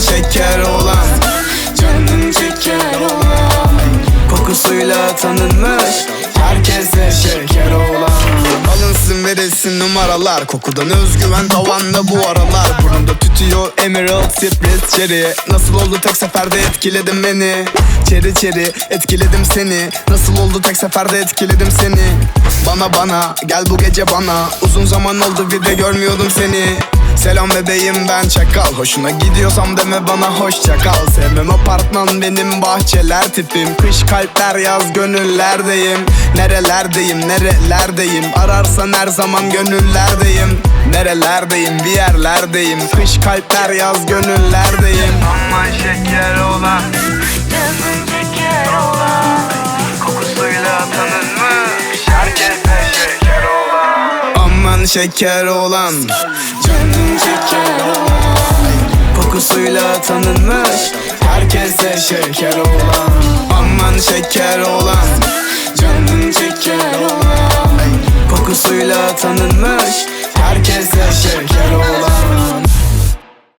şeker olan. Canın şeker olan. Kokusuyla tanınmış Herkese şeker olan. Alınsın verilsin numaralar. Kokudan özgüven tavanda bu aralar. Burnumda tütüyor Emerald Spritz Cherry Nasıl oldu tek seferde etkiledin beni? Çeri çeri etkiledim seni. Nasıl oldu tek seferde etkiledim seni? Bana bana gel bu gece bana. Uzun zaman oldu bir de görmüyordum seni Selam bebeğim ben çakal. Hoşuna gidiyorsam deme bana hoşça kal. Sevmem apartman benim bahçeler tipim. Kış kalpler yaz gönüllerdeyim. Nerelerdeyim nerelerdeyim? Ararsan her zaman gönüllerdeyim. Nerelerdeyim? Bir yerlerdeyim. Kış kalpler yaz gönüllerdeyim. Aman şeker Canın şeker olan. Canın şeker olan. Kokusuyla tanınmış Herkese şeker olan. Aman şeker olan. Canın şeker olan. Kokusuyla tanınmış Herkese şeker olan.